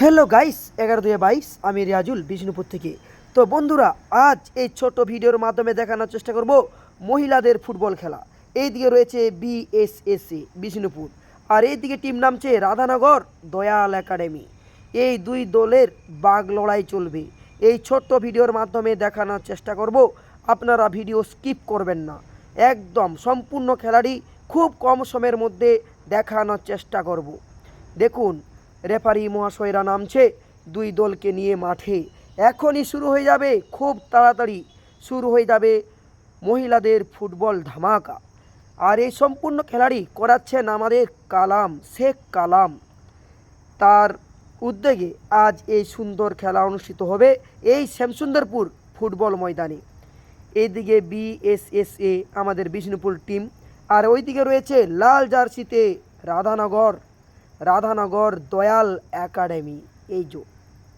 Hello guys এগারো দুই বাইশ, আমি রিয়াজুল, বিষ্ণুপুর থেকে। তো বন্ধুরা, আজ এই ছোট ভিডিওর মাধ্যমে দেখানোর চেষ্টা করব মহিলাদের ফুটবল খেলা। এইদিকে রয়েছে বিএসএসএ বিষ্ণুপুর। আর এইদিকে টিম নামছে রাধানগর দয়াল একাডেমি। এই দুই দলের বাঘ লড়াই চলবে। এই ছোট্ট ভিডিওর মাধ্যমে দেখানোর চেষ্টা করব। আপনারা ভিডিও স্কিপ করবেন না। একদম সম্পূর্ণ খেলাটি খুব কম সময়ের মধ্যে দেখানোর চেষ্টা করব। দেখুন রেফারি মহাশয়রা নামছে। দুই দলকে নিয়ে মাঠে। এখনই শুরু হয়ে যাবে খুব তাড়াতাড়ি। শুরু হয়ে যাবে মহিলাদের ফুটবল ধামাকা। আর এই সম্পূর্ণ খেলাটি করাচ্ছেন আমাদের কালাম, শেখ কালাম। তার উদ্যোগে আজ এই সুন্দর খেলা অনুষ্ঠিত হবে এই শ্যামসুন্দরপুর ফুটবল ময়দানে। এইদিকে বিএসএসএ, আমাদের বিষ্ণুপুর টিম। আর ওইদিকে রয়েছে লাল জার্সিতে রাধানগর। রাধানগর দয়াল একাডেমি, এই যে,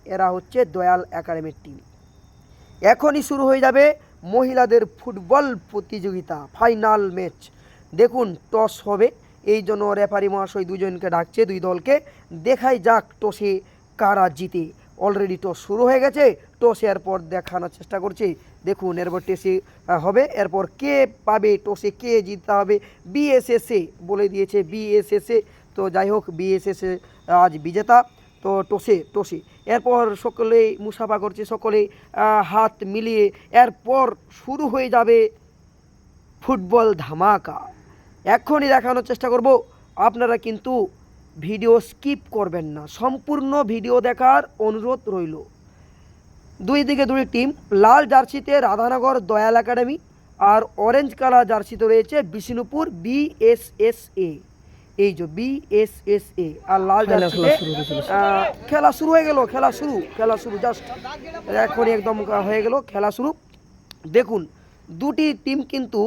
এরা হচ্ছে দয়াল একাডেমির টিম এখনই শুরু হয়ে যাবে মহিলাদের ফুটবল প্রতিযোগিতা ফাইনাল ম্যাচ দেখুন টস হবে। এই জন্য রেফারি মহাশয় দুজনকে ডাকছে, দুই দলকে। দেখাই যাক টসে কারা জিতে। অলরেডি টস শুরু হয়ে গেছে। টসের পর দেখানোর চেষ্টা করছে। দেখুন, এরপর টেসে হবে। এরপর কে পাবে? টসে কে জিততে হবে? বিএসএসএ বলে দিয়েছে বিএসএসএ তো যাই হোক বিএসএসএ আজ বিজেতা তো টসে টসে। এরপর সকলেই মুসাফা করছে সকলে আহ, হাত মিলিয়ে। এরপর শুরু হয়ে যাবে ফুটবল ধামাকা। এখনই দেখানোর চেষ্টা করব। আপনারা কিন্তু ভিডিও স্কিপ করবেন না। সম্পূর্ণ ভিডিও দেখার অনুরোধ রইল। দুই দিকে দুই টিম লাল জার্সিতে রাধানগর দয়াল একাডেমি আর অরেঞ্জ কালার জার্সিতে রয়েছে বিষ্ণুপুর বিএসএসএ। এই যে বিএসএসএ আর লাল খেলা শুরু হয়ে গেল খেলা শুরু খেলা শুরু জাস্ট এখনই একদম হয়ে গেল খেলা শুরু। দেখুন দুটি টিম কিন্তু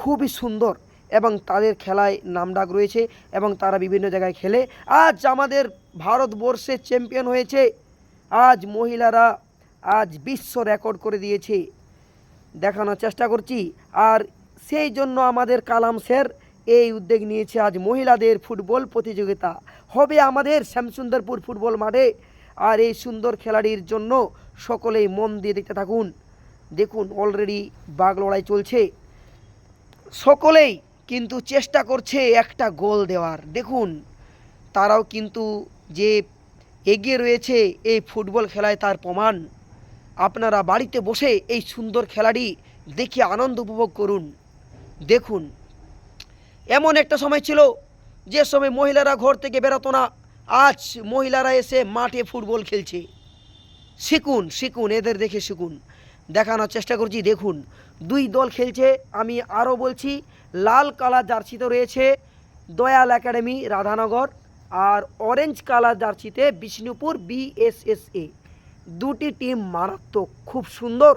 খুবই সুন্দর এবং তাদের খেলায় নামডাক রয়েছে এবং তারা বিভিন্ন জায়গায় খেলে। আজ আমাদের ভারতবর্ষে চ্যাম্পিয়ন হয়েছে। আজ মহিলারা আজ বিশ্ব রেকর্ড করে দিয়েছে। দেখানোর চেষ্টা করছি। আর সেই জন্য আমাদের কালাম স্যার এই উদ্যোগ নিয়েছে আজ মহিলাদের ফুটবল প্রতিযোগিতা। হবে আমাদের শ্যামসুন্দরপুর ফুটবল মাঠে। আর এই সুন্দর খেলাটির জন্য সকলেই মন দিয়ে দেখতে থাকুন। দেখুন অলরেডি বাঘ লড়াই চলছে। সকলেই কিন্তু চেষ্টা করছে একটা গোল দেওয়ার। দেখুন, তারাও কিন্তু যে এগিয়ে রয়েছে এই ফুটবল খেলায় তার প্রমাণ। আপনারা বাড়িতে বসে এই সুন্দর খেলাটি দেখে আনন্দ উপভোগ করুন। দেখুন এমন একটা সময় ছিল যে সময় মহিলারা ঘর থেকে বেরোতো না। আজ মহিলারা এসে মাঠে ফুটবল খেলছে। শিখুন শিখুন এদের দেখে শিখুন দেখানোর চেষ্টা করছি, দেখুন। দুই দল খেলছে, আমি আরও বলছি, লাল কালার জার্সিতে রয়েছে দয়াল একাডেমি, রাধানগর, আর অরেঞ্জ কালার জার্সিতে বিষ্ণুপুর বিএসএসএ দুটি টিম মারাত্মক, খুব সুন্দর।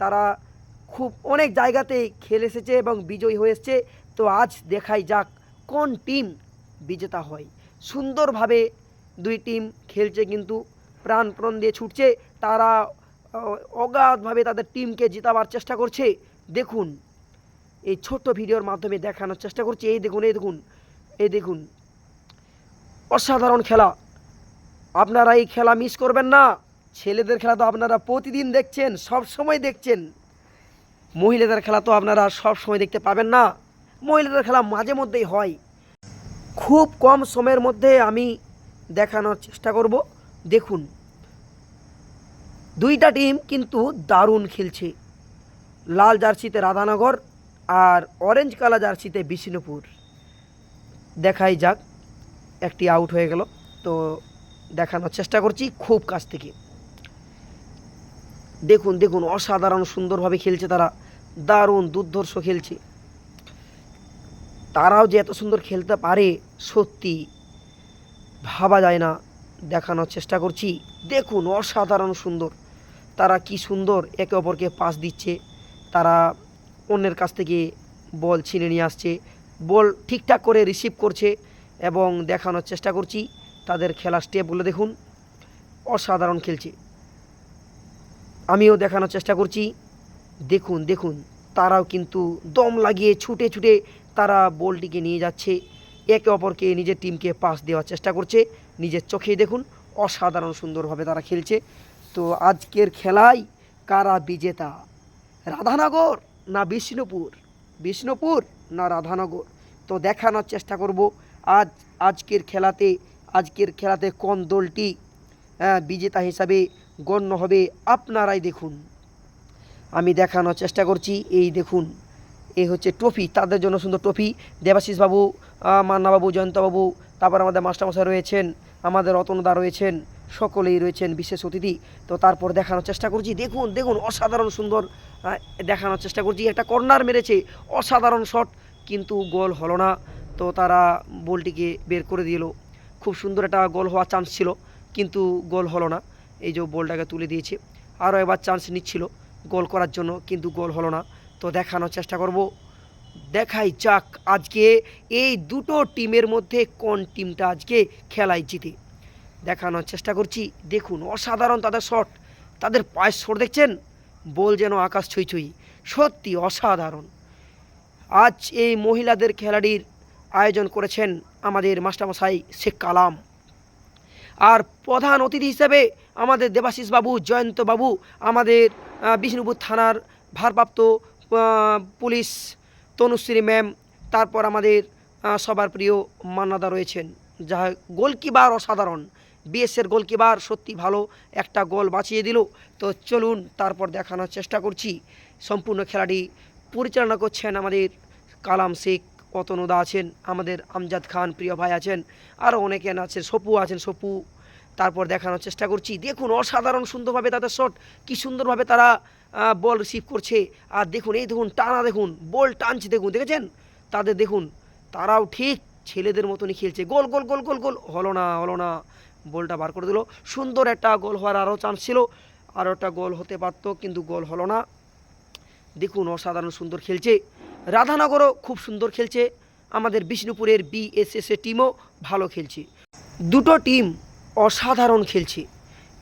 তারা খুব অনেক জায়গাতে খেলে এসেছে এবং বিজয়ী হয়ে এসছে। তো আজ দেখাই যাক কোন টিম বিজেতা হয়। সুন্দরভাবে দুই টিম খেলছে কিন্তু প্রাণপ্রণ দিয়ে ছুটছে। তারা অগাধভাবে তাদের টিমকে জিতাবার চেষ্টা করছে। দেখুন, এই ছোট্ট ভিডিওর মাধ্যমে দেখানোর চেষ্টা করছি। এই দেখুন এই দেখুন এই দেখুন। অসাধারণ খেলা। আপনারা এই খেলা মিস করবেন না। ছেলেদের খেলা তো আপনারা প্রতিদিন দেখছেন সব সময় দেখছেন। মহিলাদের খেলা তো আপনারা সব সময় দেখতে পাবেন না। মহিলাদের খেলা মাঝে মধ্যেই হয়। খুব কম সময়ের মধ্যে আমি দেখানোর চেষ্টা করব। দেখুন, দুইটা টিম কিন্তু দারুণ খেলছে। লাল জার্সিতে রাধানগর আর অরেঞ্জ কালার জার্সিতে বিষ্ণুপুর। দেখাই যাক, একটি আউট হয়ে গেল। তো দেখানোর চেষ্টা করছি খুব কাছ থেকে। দেখুন দেখুন, অসাধারণ সুন্দরভাবে খেলছে তারা। দারুণ দুর্ধর্ষ খেলছে। তারাও যে এত সুন্দর খেলতে পারে, সত্যি ভাবা যায় না। দেখানোর চেষ্টা করছি। দেখুন, অসাধারণ সুন্দর। তারা কি সুন্দর একে অপরকে পাস দিচ্ছে। তারা অন্যের কাছ থেকে বল ছিনে নিয়ে আসছে। বল ঠিকঠাক করে রিসিভ করছে এবং দেখানোর চেষ্টা করছি। তাদের খেলার স্টেপগুলো দেখুন। অসাধারণ খেলছে। আমিও দেখানোর চেষ্টা করছি। দেখুন দেখুন, তারাও কিন্তু দম লাগিয়ে ছুটে ছুটে তারা বলটিকে নিয়ে যাচ্ছে। একে অপরকে নিজের টিমকে পাস দেওয়ার চেষ্টা করছে। নিজের চোখেই দেখুন, অসাধারণ সুন্দরভাবে তারা খেলছে। তো আজকের খেলায় কারা বিজেতা? রাধানগর না বিষ্ণুপুর? বিষ্ণুপুর না রাধানগর? তো দেখানোর চেষ্টা করব। আজ, আজকের খেলাতে আজকের খেলাতে কোন দলটি বিজেতা হিসাবে গণ্য হবে আপনারাই দেখুন। আমি দেখানোর চেষ্টা করছি। এই দেখুন এই হচ্ছে ট্রফি, তাদের জন্য সুন্দর ট্রফি। দেবাশিস বাবু মান্নাবাবু, জয়ন্তবাবু, তারপর আমাদের মাস্টারমশাই রয়েছেন, আমাদের রতনদা রয়েছেন, সকলেই রয়েছেন বিশেষ অতিথি। তো তারপর দেখানোর চেষ্টা করছি। দেখুন দেখুন, অসাধারণ সুন্দর দেখানোর চেষ্টা করছি। একটা কর্নার মেরেছে, অসাধারণ শট, কিন্তু গোল হলো না। তো তারা বলটিকে বের করে দিল। খুব সুন্দর একটা গোল হওয়ার চান্স ছিল, কিন্তু গোল হলো না। এই যে বলটাকে তুলে দিয়েছে। আরও একবার চান্স নিচ্ছিল গোল করার জন্য, কিন্তু গোল হলো না। তো দেখানোর চেষ্টা করব। দেখাই যাক আজকে এই দুটো টিমের মধ্যে কোন টিমটা আজকে খেলায় জিতে। দেখানোর চেষ্টা করছি। দেখুন, অসাধারণ তাদের শট। তাদের পায়ের শট দেখছেন? বল যেন আকাশ ছুঁই ছুঁই। সত্যি অসাধারণ। আজ এই মহিলাদের খেলাটির আয়োজন করেছেন আমাদের মাস্টারমশাই শেখ কালাম। আর প্রধান অতিথি হিসেবে আমাদের দেবাশিস বাবু জয়ন্ত বাবু আমাদের বিষ্ণুপুর থানার ভারপ্রাপ্ত পুলিশ তনুশ্রী ম্যাম, তারপর আমাদের সবার প্রিয় মান্নাদা রয়েছেন। যা গোলকিপার অসাধারণ। বিএসের গোলকিপার সত্যি ভালো, একটা গোল বাঁচিয়ে দিল। তো চলুন, তারপর দেখানোর চেষ্টা করছি। সম্পূর্ণ খেলাটি পরিচালনা করছেন আমাদের কালাম শেখ অতনুদা আছেন, আমাদের আমজাদ খান প্রিয় ভাই আছেন আরও অনেকে আছেন, সপু আছেন, সপু। তারপর দেখানোর চেষ্টা করছি। দেখুন, অসাধারণ সুন্দরভাবে তাদের শট কি সুন্দরভাবে তারা বল রিসিভ করছে। আর দেখুন, এই দেখুন, টানা দেখুন, বল টানছে দেখুন, দেখেছেন? তাদের দেখুন, তারাও ঠিক ছেলেদের মতনই খেলছে। গোল গোল গোল গোল গোল, হলো না হলো না। বলটা বার করে দিল। সুন্দর একটা গোল হওয়ার আরও চান্স ছিল। আরও একটা গোল হতে পারতো, কিন্তু গোল হলো না। দেখুন, অসাধারণ সুন্দর খেলছে। রাধানগরও খুব সুন্দর খেলছে। আমাদের বিষ্ণুপুরের বিএসএসএ টিমও ভালো খেলছে। দুটো টিম অসাধারণ খেলছে।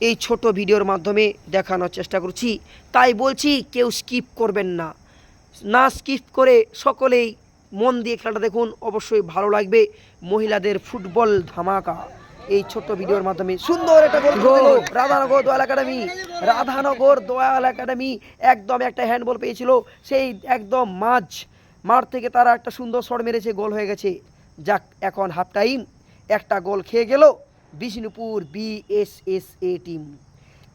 এই ছোট ভিডিওর মাধ্যমে দেখানোর চেষ্টা করছি। তাই বলছি কেউ স্কিপ করবেন না। না স্কিপ করে সকলেই মন দিয়ে খেলাটা দেখুন। অবশ্যই ভালো লাগবে। মহিলাদের ফুটবল ধামাকা। এই ছোট্ট ভিডিওর মাধ্যমে সুন্দর একটা গোল রাধানগর দয়াল একাডেমি। রাধানগর দয়াল একাডেমি একদম একটা হ্যান্ডবল পেয়েছিল। সেই একদম মাঝ মাঠ থেকে তারা একটা সুন্দর শট মেরেছে। গোল হয়ে গেছে। যাক এখন হাফ টাইম একটা গোল খেয়ে গেল। বিষ্ণুপুর বিএসএসএ টিম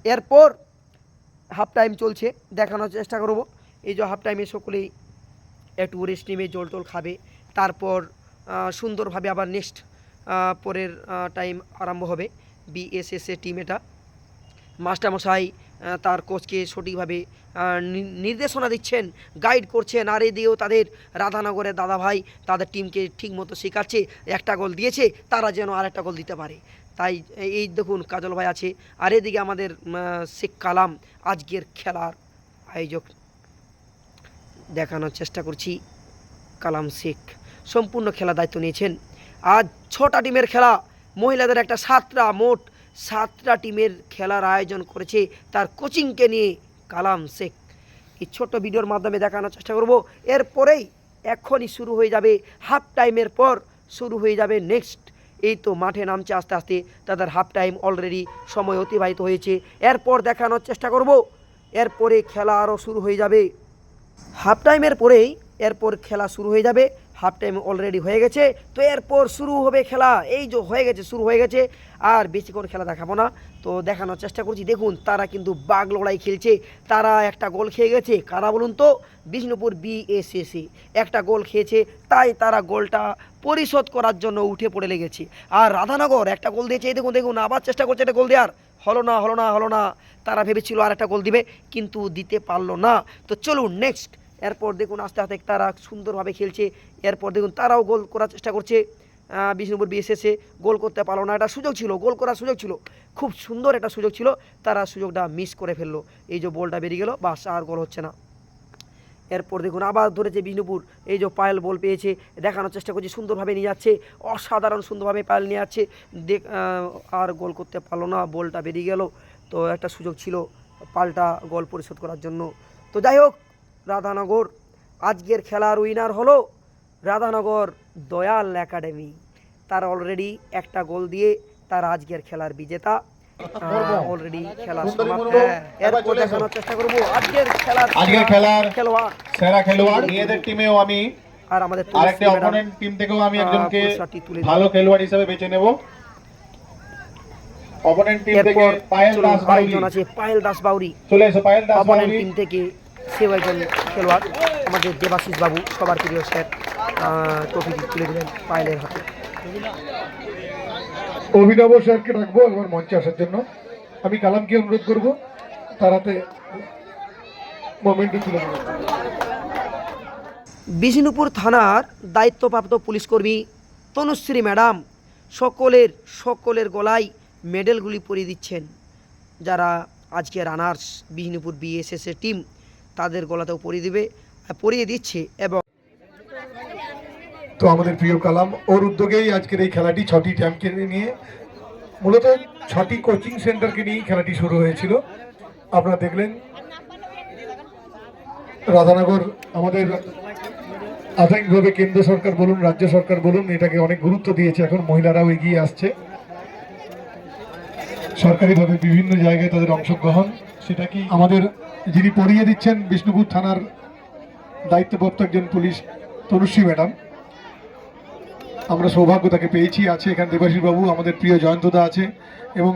এরপর হাফ টাইম চলছে, দেখানোর চেষ্টা করব। এই যে হাফ টাইমে সকলেই একটু রেস্ট নেমে জল টল খাবে। তারপর সুন্দরভাবে আবার নেক্সট পরের টাইম আরম্ভ হবে বিএসএসএ টিম এটা। মাস্টারমশাই তার কোচকে সঠিকভাবে নির্দেশনা দিচ্ছেন গাইড করছেন, আর এদিকেও তাদের রাধানগরের দাদাভাই তাদের টিমকে ঠিকমতো শেখাচ্ছে, একটা গোল দিয়েছে, তারা যেন আরেকটা গোল দিতে পারে। তাই এই দেখুন কাজল ভাই আছে। আর এদিকে আমাদের শেখ কালাম আজকের খেলার আয়োজক। দেখানোর চেষ্টা করছি কালাম শেখ। সম্পূর্ণ খেলা দায়িত্ব নিয়েছেন। আজ ছটা টিমের খেলা। মহিলাদের একটা সাতটা, মোট সাতটা টিমের খেলার আয়োজন করেছে তার কোচিংকে নিয়ে কালাম শেখ। এই ছোট্ট ভিডিওর মাধ্যমে দেখানোর চেষ্টা করব। এরপরেই এখনই শুরু হয়ে যাবে হাফ টাইমের পর শুরু হয়ে যাবে নেক্সট এই তো মাঠে নামছে আস্তে আস্তে। তাদের হাফ টাইম অলরেডি সময় অতিবাহিত হয়েছে। এরপর দেখানোর চেষ্টা করব। এরপরে খেলা আরও শুরু হয়ে যাবে। হাফ টাইমের পরেই এরপর খেলা শুরু হয়ে যাবে। হাফ টাইম অলরেডি হয়ে গেছে। তো এরপর শুরু হবে খেলা। এই যে হয়ে গেছে, শুরু হয়ে গেছে। আর বেশিক্ষণ খেলা দেখাবো না। তো দেখানোর চেষ্টা করছি। দেখুন, তারা কিন্তু বাঘ লড়াই খেলছে। তারা একটা গোল খেয়ে গেছে। কারা বলুন তো? বিষ্ণুপুর বিএসএসি একটা গোল খেয়েছে। তাই তারা গোলটা পরিশোধ করার জন্য উঠে পড়ে লেগেছে। আর রাধানগর একটা গোল দিয়েছে। দেখুন দেখুন, আবার চেষ্টা করছে একটা গোল দেওয়ার। হলো না হলো না হলো না। তারা ভেবেছিল আর একটা গোল দিবে, কিন্তু দিতে পারল না। তো চলুন নেক্সট এরপর দেখুন আস্তে আস্তে তারা সুন্দরভাবে খেলছে। এরপর দেখুন তারাও গোল করার চেষ্টা করছে। আহ, বিষ্ণুপুর বিএসএসে গোল করতে পারল না। একটা সুযোগ ছিল গোল করার সুযোগ ছিল। খুব সুন্দর একটা সুযোগ ছিল। তারা সুযোগটা মিস করে ফেলল। এই যে বলটা বেরিয়ে গেল বাস আর গোল হচ্ছে না। এরপর দেখুন আবার ধরেছে বিষ্ণুপুর। এই যে পায়েল বল পেয়েছে দেখানোর চেষ্টা করছে সুন্দরভাবে নিয়ে যাচ্ছে। অসাধারণ সুন্দরভাবে পায়েল নিয়ে যাচ্ছে। দেখ আর গোল করতে পারল না বলটা বেরিয়ে গেল। তো একটা সুযোগ ছিল পাল্টা গোল পরিশোধ করার জন্য। তো যাই হোক রাধানগর। আজকের খেলার উইনার হলো রাধানগর দয়াল একাডেমি। তার অলরেডি একটা গোল দিয়ে তার আজকের খেলার বিজেতা। অলরেডি খেলা সমাপ্ত। হ্যাঁ, এরপর দেখানোর চেষ্টা করব। আজকের খেলার আজকের খেলার খেলোয়াড়। সেরা খেলোয়াড় মেয়েদের টিমেও আমি। আর আমাদের আরেকটি অপোনেন্ট টিম থেকেও আমি একজনকে। ভালো খেলোয়াড় হিসেবে বেছে নেব। অপোনেন্ট টিম থেকে পায়েল দাস বাউরি আরেকজন আছে পায়েল দাস বাউরি চলে এসো পায়েল দাস অপোনেন্ট বাউরি টিম থেকে সেও একজন খেলোয়াড়। আমাদের দেবাশিস বাবু সবার প্রিয় স্যার ট্রফিটি তুলে দিলেন পায়েলের হাতে। অভিনব স্যারকে রাখব আমার মঞ্চে আসার জন্য। আমি কালামকে অনুরোধ করব তার হাতে মোমেন্টে তুলে বিষ্ণুপুর থানার দায়িত্বপ্রাপ্ত পুলিশ কর্মী তনুশ্রী ম্যাডাম সকলের সকলের গলায় মেডেলগুলি পরিয়ে দিচ্ছেন। যারা আজকে রানার্স বিষ্ণুপুর বিএসএস এর টিম তাদের গলাতেও পরিয়ে দিবে পরিয়ে দিচ্ছে এবং তো আমাদের প্রিয় কালাম, ওর উদ্যোগেই আজকের এই খেলাটি ছটি টিমকে নিয়ে, মূলত ছটি কোচিং সেন্টারকে নিয়েই খেলাটি শুরু হয়েছিল। আপনারা দেখলেন, রাধানগর আমাদের আধুনিকভাবে কেন্দ্র সরকার বলুন, রাজ্য সরকার বলুন, এটাকে অনেক গুরুত্ব দিয়েছে, এখন মহিলারাও এগিয়ে আসছে। সরকারিভাবে বিভিন্ন জায়গায় তাদের অংশগ্রহণ। সেটা কি আমাদের যিনি পড়িয়ে দিচ্ছেন বিষ্ণুপুর থানার দায়িত্বপ্রাপ্ত একজন পুলিশ তনুশ্রী ম্যাডাম। আমরা সৌভাগ্য তাকে পেয়েছি, আছে এখানে দেবাশিস বাবু আমাদের প্রিয় জয়ন্তদা আছে এবং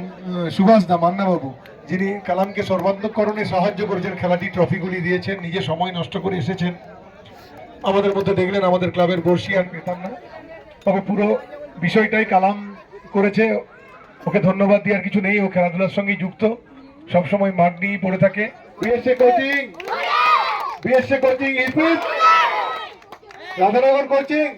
সুভাষ দা মান্না বাবু যিনি কালামকে সর্বান্তকরণে সাহায্য করেছেন, খেলাটি, ট্রফিগুলি দিয়েছেন, নিজে সময় নষ্ট করে এসেছেন। আমাদের মধ্যে দেখলেন আমাদের ক্লাবের বর্ষি আর পেতাম না তবে পুরো বিষয়টাই কালাম করেছে। ওকে ধন্যবাদ দেওয়ার কিছু নেই, ও খেলাধুলার সঙ্গেই যুক্ত। সবসময় মাঠ নিয়েই পড়ে থাকে। BSA coaching. বিএসএ কোচিং ইপিস রাধানগর কোচিং।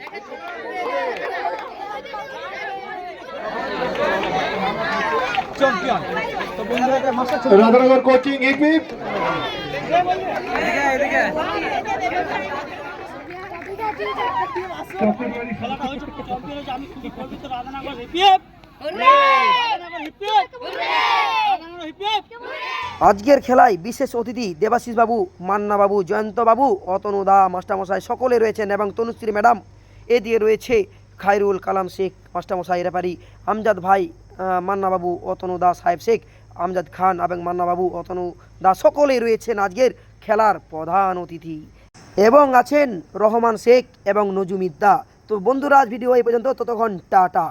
রাধানগর কোচিং ইপিপ আজকের খেলায় বিশেষ অতিথি দেবাশিস বাবু, মান্না বাবু, জয়ন্ত বাবু, অতনু দা, মাস্টারমশাই সকলে রয়েছেন এবং তনুশ্রী ম্যাডাম, এ দিয়ে রয়েছে খায়রুল কালাম শেখ, মাস্টারমশাই রেপারি আমজাদ ভাই মান্না বাবু, অতনু দা, সাহেব শেখ, আমজাদ খান এবং মান্না বাবু, অতনু দা সকলেই রয়েছেন আজকের খেলার প্রধান অতিথি। এবং আছেন রহমান শেখ এবং নজুমিদ্দা তো বন্ধুরা, আজ ভিডিও এই পর্যন্ত। ততক্ষণ টাটা।